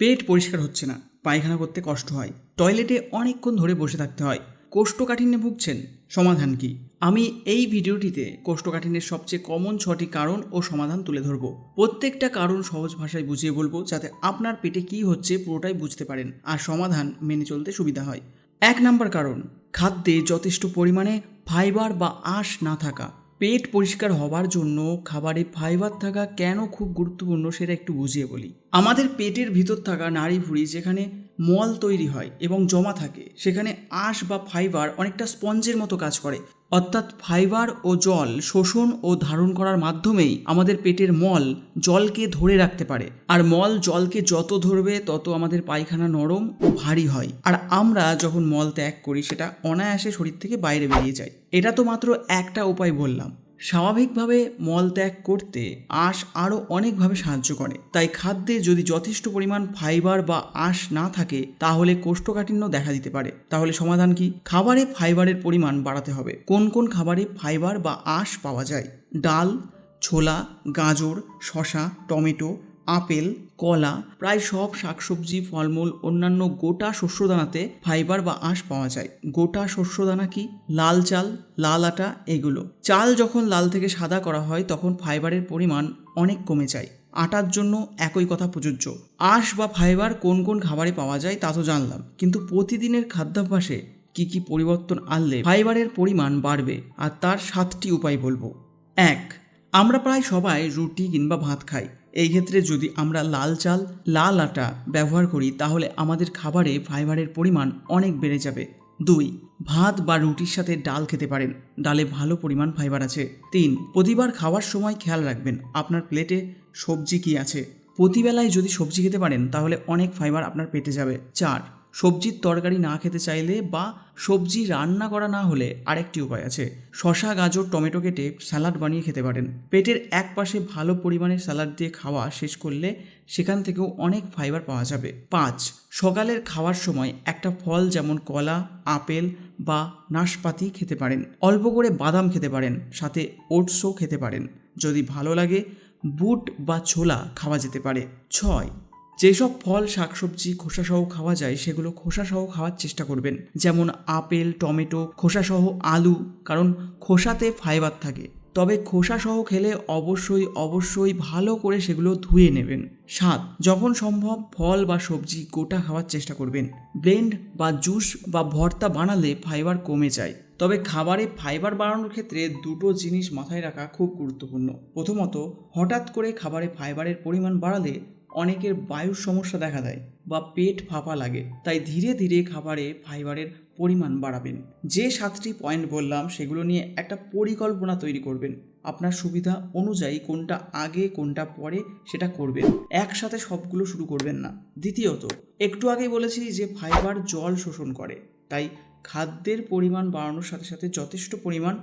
পেট পরিষ্কার হচ্ছে না, পায়খানা করতে কষ্ট হয়, টয়লেটে অনেকক্ষণ ধরে বসে থাকতে হয়। কোষ্ঠকাঠিন্যে ভুগছেন, সমাধান কি? আমি এই ভিডিওটিতে কোষ্ঠকাঠিন্যের সবচেয়ে কমন ছটি কারণ ও সমাধান তুলে ধরব। প্রত্যেকটা কারণ সহজ ভাষায় বুঝিয়ে বলব যাতে আপনার পেটে কি হচ্ছে পুরোটাই বুঝতে পারেন আর সমাধান মেনে চলতে সুবিধা হয়। এক নাম্বার কারণ, খাদ্যে যথেষ্ট পরিমাণে ফাইবার বা আঁশ না থাকা। পেট পরিষ্কার হবার জন্য খাবারে ফাইবার থাকা কেন খুব গুরুত্বপূর্ণ সেটা একটু বুঝিয়ে বলি। আমাদের পেটের ভিতর থাকা নাড়িভুঁড়ি যেখানে মল তৈরি হয় এবং জমা থাকে, সেখানে আঁশ বা ফাইবার অনেকটা স্পঞ্জের মতো কাজ করে। অর্থাৎ ফাইবার ও জল শোষণ ও ধারণ করার মাধ্যমেই আমাদের পেটের মল জলকে ধরে রাখতে পারে। আর মল জলকে যত ধরবে, তত আমাদের পায়খানা নরম ও ভারী হয়। আর আমরা যখন মল ত্যাগ করি, সেটা অনায়াসে শরীর থেকে বাইরে বেরিয়ে যায়। এটা তো মাত্র একটা উপায় বললাম। স্বাভাবিকভাবে মল ত্যাগ করতে আঁশ আরও অনেকভাবে সাহায্য করে। তাই খাদ্যে যদি যথেষ্ট পরিমাণ ফাইবার বা আঁশ না থাকে, তাহলে কোষ্ঠকাঠিন্য দেখা দিতে পারে। তাহলে সমাধান কি? খাবারে ফাইবারের পরিমাণ বাড়াতে হবে। কোন কোন খাবারে ফাইবার বা আঁশ পাওয়া যায়? ডাল, ছোলা, গাজর শশা টমেটো আপেল, কলা, প্রায় সব শাকসবজি, ফলমূল, অন্যান্য গোটা শস্যদানাতে ফাইবার বা আঁশ পাওয়া যায়। গোটা শস্যদানা কি? লাল চাল, লাল আটা, এগুলো। চাল যখন লাল থেকে সাদা করা হয়, তখন ফাইবারের পরিমাণ অনেক কমে যায়। আটার জন্য একই কথা প্রযোজ্য। আঁশ বা ফাইবার কোন কোন খাবারে পাওয়া যায় তা তো জানলাম। কিন্তু প্রতিদিনের খাদ্যাভ্যাসে কি কি পরিবর্তন আনলে ফাইবারের পরিমাণ বাড়বে? আর তার সাতটি উপায় বলব। এক, আমরা প্রায় সবাই রুটি কিংবা ভাত খাই। এই ক্ষেত্রে যদি আমরা লাল চাল, লাল আটা ব্যবহার করি, তাহলে আমাদের খাবারে ফাইবারের পরিমাণ অনেক বেড়ে যাবে। দুই, ভাত বা রুটির সাথে ডাল খেতে পারেন। ডালে ভালো পরিমাণ ফাইবার আছে। তিন, প্রতিবার খাওয়ার সময় খেয়াল রাখবেন, আপনার প্লেটে সবজি কি আছে। প্রতিবেলায় যদি সবজি খেতে পারেন, তাহলে অনেক ফাইবার আপনার পেটে যাবে। চার সবজির তরকারি না খেতে চাইলে বা সবজি রান্না করা না হলে আরেকটি উপায় আছে। শশা গাজর, টমেটো কেটে স্যালাড বানিয়ে খেতে পারেন। পেটের এক পাশে ভালো পরিমাণে স্যালাড দিয়ে খাওয়া শেষ করলে সেখান থেকেও অনেক ফাইবার পাওয়া যাবে। পাঁচ, সকালের খাওয়ার সময় একটা ফল যেমন কলা, আপেল বা নাশপাতি খেতে পারেন। অল্প করে বাদাম খেতে পারেন, সাথে ওটসও খেতে পারেন। যদি ভালো লাগে, বুট বা ছোলা খাওয়া যেতে পারে। ছয় যেসব ফল, শাকসবজি খোসাসহ খাওয়া যায়, সেগুলো খোসাসহ খাওয়ার চেষ্টা করবেন। যেমন আপেল, টমেটো, খোসাসহ আলু, কারণ খোসাতে ফাইবার থাকে। তবে খোসাসহ খেলে অবশ্যই অবশ্যই ভালো করে সেগুলো ধুয়ে নেবেন। সাত যখন সম্ভব ফল বা সবজি গোটা খাওয়ার চেষ্টা করবেন। ব্লেন্ড বা জুস বা ভর্তা বানালে ফাইবার কমে যায়। তবে খাবারে ফাইবার বাড়ানোর ক্ষেত্রে দুটো জিনিস মাথায় রাখা খুব গুরুত্বপূর্ণ। প্রথমত, হঠাৎ করে খাবারে ফাইবারের পরিমাণ বাড়ালে অনেকের বায়ুর সমস্যা দেখা দেয় বা পেট ফাঁপা লাগে। তাই ধীরে ধীরে খাবারে ফাইবারের পরিমাণ বাড়াবেন। যে সাতটি পয়েন্ট বললাম, সেগুলো নিয়ে একটা পরিকল্পনা তৈরি করবেন। আপনার সুবিধা অনুযায়ী কোনটা আগে, কোনটা পরে সেটা করবেন। একসাথে সবগুলো শুরু করবেন না। দ্বিতীয়ত, একটু আগেই বলেছি যে ফাইবার জল শোষণ করে। তাই খাদ্যের পরিমাণ বাড়ানোর সাথে সাথে যথেষ্ট পরিমাণ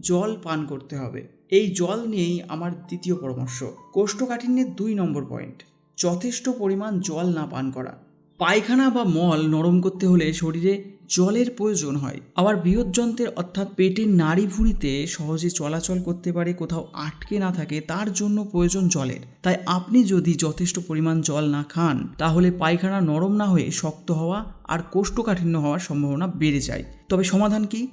জল পান করতে হবে। এই জল নিয়েই আমার দ্বিতীয় পরামর্শ। কোষ্ঠকাঠিন্যের দুই নম্বর পয়েন্ট। যথেষ্ট পরিমাণ জল না পান করা। পায়খানা বা মল নরম করতে হলে শরীরে জলের প্রয়োজন হয়। আবার বৃহৎযন্ত্রের অর্থাৎ পেটের নাড়ি ভুঁড়িতে সহজে চলাচল করতে পারে, কোথাও আটকে না থাকে, তার জন্য প্রয়োজন জলের। তাই আপনি যদি যথেষ্ট পরিমাণ জল না খান, তাহলে পায়খানা নরম না হয়ে শক্ত হওয়া আর কোষ্ঠকাঠিন্য হওয়ার সম্ভাবনা বেড়ে যায়। তবে সমাধান কি?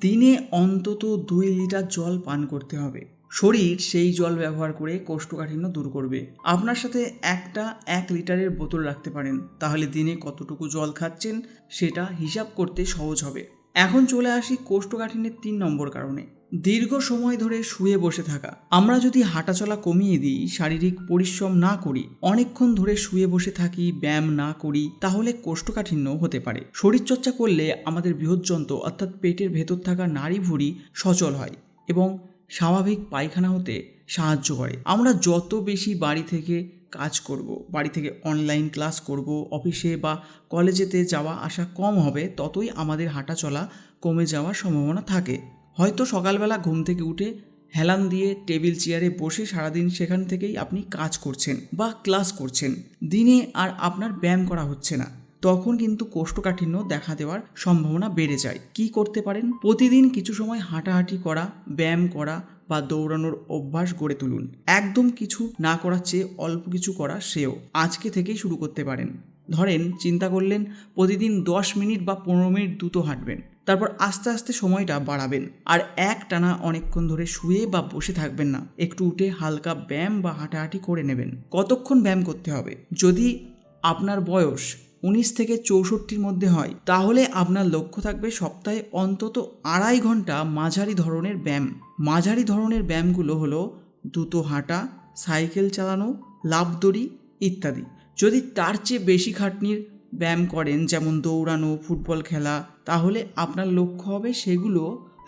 দিনে অন্তত দুই লিটার জল পান করতে হবে। শরীর সেই জল ব্যবহার করে কোষ্ঠকাঠিন্য দূর করবে। আপনার সাথে একটা এক লিটারের বোতল রাখতে পারেন, তাহলে দিনে কতটুকু জল খাচ্ছেন সেটা হিসাব করতে সহজ হবে। এখন চলে আসি কোষ্ঠকাঠিন্যের তিন নম্বর কারণে। দীর্ঘ সময় ধরে শুয়ে বসে থাকা। আমরা যদি হাঁটাচলা কমিয়ে দিই, শারীরিক পরিশ্রম না করি, অনেকক্ষণ ধরে শুয়ে বসে থাকি, ব্যায়াম না করি, তাহলে কোষ্ঠকাঠিন্য হতে পারে। শরীরচর্চা করলে আমাদের বৃহৎযন্ত্র অর্থাৎ পেটের ভেতর থাকা নাড়ি ভুঁড়ি সচল হয় এবং স্বাভাবিক পায়খানা হতে সাহায্য করে। আমরা যত বেশি বাড়ি থেকে কাজ করব, বাড়ি থেকে অনলাইন ক্লাস করব অফিসে বা কলেজেতে যাওয়া আসা কম হবে, ততই আমাদের হাঁটা চলা কমে যাওয়ার সম্ভাবনা থাকে। হয়তো সকালবেলা ঘুম থেকে উঠে হেলান দিয়ে টেবিল চেয়ারে বসে সারাদিন সেখান থেকেই আপনি কাজ করছেন বা ক্লাস করছেন। দিনে আর আপনার ব্যায়াম করা হচ্ছে না। তখন কিন্তু কোষ্ঠকাঠিন্য দেখা দেওয়ার সম্ভাবনা বেড়ে যায়। কি করতে পারেন? প্রতিদিন কিছু সময় হাঁটাহাঁটি করা, ব্যায়াম করা বা দৌড়ানোর অভ্যাস গড়ে তুলুন। একদম কিছু না করার চেয়ে অল্প কিছু করা সেও আজকে থেকেই শুরু করতে পারেন। ধরেন, চিন্তা করলেন প্রতিদিন দশ মিনিট বা পনেরো মিনিট দ্রুত হাঁটবেন। তারপর আস্তে আস্তে সময়টা বাড়াবেন। আর এক টানা অনেকক্ষণ ধরে শুয়ে বা বসে থাকবেন না। একটু উঠে হালকা ব্যায়াম বা হাঁটাহাঁটি করে নেবেন। কতক্ষণ ব্যায়াম করতে হবে? যদি আপনার বয়স উনিশ থেকে চৌষট্টির মধ্যে হয়। তাহলে আপনার লক্ষ্য থাকবে সপ্তাহে অন্তত আড়াই ঘণ্টা মাঝারি ধরনের ব্যায়াম। মাঝারি ধরনের ব্যায়ামগুলো হলো দ্রুত হাঁটা, সাইকেল চালানো, লাফদড়ি ইত্যাদি। যদি তার চেয়ে বেশি খাটনির ব্যায়াম করেন, যেমন দৌড়ানো, ফুটবল খেলা, তাহলে আপনার লক্ষ্য হবে সেগুলো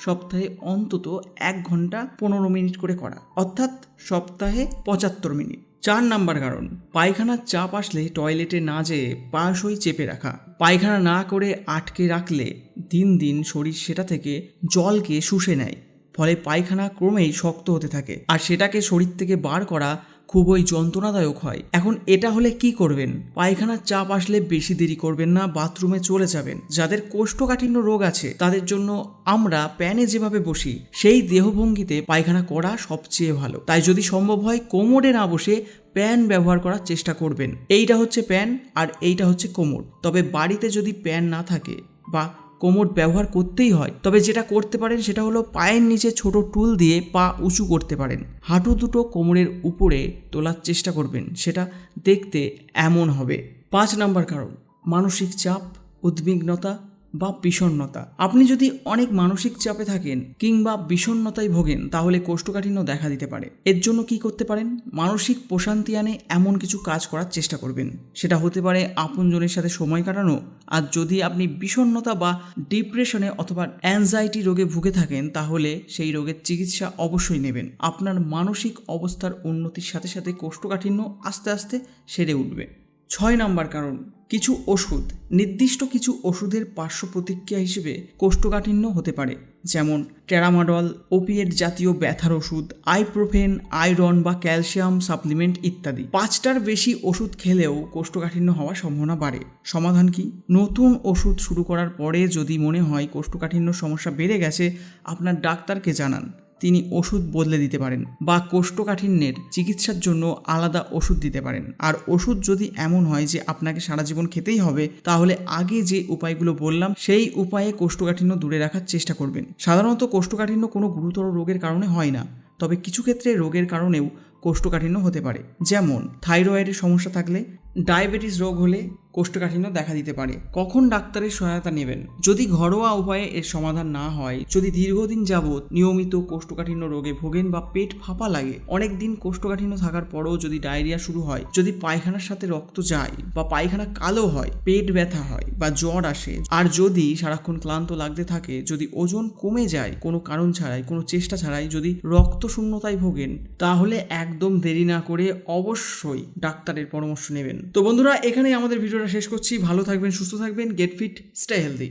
সপ্তাহে অন্তত এক ঘণ্টা পনেরো মিনিট করে করা। অর্থাৎ সপ্তাহে পঁচাত্তর মিনিট। চার নাম্বার কারণ পায়খানার চাপ আসলে টয়লেটে না যেয়ে পাশই চেপে রাখা। পায়খানা না করে আটকে রাখলে দিন দিন শরীর সেটা থেকে জলকে শুষে নেয়। ফলে পায়খানা ক্রমেই শক্ত হতে থাকে। আর সেটাকে শরীর থেকে বার করা খুবই যন্ত্রণাদায়ক হয়। এখন এটা হলে কি করবেন? পায়খানার চাপ আসলে বেশি দেরি করবেন না, বাথরুমে চলে যাবেন। যাদের কোষ্ঠকাঠিন্য রোগ আছে, তাদের জন্য আমরা প্যানে যেভাবে বসি, সেই দেহভঙ্গিতে পায়খানা করা সবচেয়ে ভালো। তাই যদি সম্ভব হয়, কোমরে না বসে প্যান ব্যবহার করার চেষ্টা করবেন। এইটা হচ্ছে প্যান আর এইটা হচ্ছে কোমর। তবে বাড়িতে যদি প্যান না থাকে বা কোমর ব্যবহার করতেই হয়। তবে যেটা করতে পারেন সেটা হলো পায়ের নিচে ছোট টুল দিয়ে পা উঁচু করতে পারেন। হাঁটু দুটো কোমরের উপরে তোলার চেষ্টা করবেন। সেটা দেখতে এমন হবে। পাঁচ নাম্বার কারণ, মানসিক চাপ, উদ্বিগ্নতা বা বিষণ্ণতা। আপনি যদি অনেক মানসিক চাপে থাকেন কিংবা বিষণ্ণতায় ভোগেন, তাহলে কোষ্ঠকাঠিন্য দেখা দিতে পারে। এর জন্য কি করতে পারেন? মানসিক প্রশান্তি আনে এমন কিছু কাজ করার চেষ্টা করবেন। সেটা হতে পারে আপনজনের সাথে সময় কাটানো, আর যদি আপনি বিষণ্ণতা বা ডিপ্রেশনে অথবা অ্যাংজাইটি রোগে ভুগে থাকেন, তাহলে সেই রোগের চিকিৎসা অবশ্যই নেবেন। আপনার মানসিক অবস্থার উন্নতির সাথে সাথে কোষ্ঠকাঠিন্য আস্তে আস্তে সেরে উঠবে। ছয় নাম্বার কারণ কিছু ওষুধ, নির্দিষ্ট কিছু ওষুধের পার্শ্ব প্রতিক্রিয়া হিসেবে কোষ্ঠকাঠিন্য হতে পারে, যেমন ট্যারামাডল ওপিয়েট জাতীয় ব্যথার ওষুধ, আইপ্রোফেন, আয়রন বা ক্যালসিয়াম সাপ্লিমেন্ট ইত্যাদি। পাঁচটার বেশি ওষুধ খেলেও কোষ্ঠকাঠিন্য হওয়ার সম্ভাবনা বাড়ে। সমাধান কি? নতুন ওষুধ শুরু করার পরে যদি মনে হয় কোষ্ঠকাঠিন্য সমস্যা বেড়ে গেছে, আপনার ডাক্তারকে জানান। তিনি ওষুধ বদলে দিতে পারেন বা কোষ্ঠকাঠিন্যের চিকিৎসার জন্য আলাদা ওষুধ দিতে পারেন। আর ওষুধ যদি এমন হয় যে আপনাকে সারা জীবন খেতেই হবে, তাহলে আগে যে উপায়গুলো বললাম, সেই উপায়ে কোষ্ঠকাঠিন্য দূরে রাখার চেষ্টা করবেন। সাধারণত কোষ্ঠকাঠিন্য কোনো গুরুতর রোগের কারণে হয় না, তবে কিছু ক্ষেত্রে রোগের কারণেও কোষ্ঠকাঠিন্য হতে পারে। যেমন, থাইরয়েডের সমস্যা থাকলে ডায়াবেটিস রোগ হলে কোষ্ঠকাঠিন্য দেখা দিতে পারে। কখন ডাক্তারের সহায়তা নেবেন? যদি ঘরোয়া উপায়ে এর সমাধান না হয়, যদি দীর্ঘদিন যাবৎ নিয়মিত কোষ্ঠকাঠিন্য রোগে ভোগেন বা পেট ফাঁপা লাগে অনেক দিন কোষ্ঠকাঠিন্য থাকার পরেও যদি ডায়রিয়া শুরু হয়, যদি পায়খানার সাথে রক্ত যায় বা পায়খানা কালো হয়, পেট ব্যথা হয় বা জ্বর আসে, আর যদি সারাক্ষণ ক্লান্ত লাগতে থাকে, যদি ওজন কমে যায়, কোনো কারণ ছাড়াই, কোনো চেষ্টা ছাড়াই যদি রক্ত শূন্যতায় ভোগেন, তাহলে একদম দেরি না করে অবশ্যই ডাক্তারের পরামর্শ নেবেন। তো বন্ধুরা, এখানেই আমাদের ভিডিওটা শেষ করছি। ভালো থাকবেন, সুস্থ থাকবেন গেট ফিট স্টে হেলদি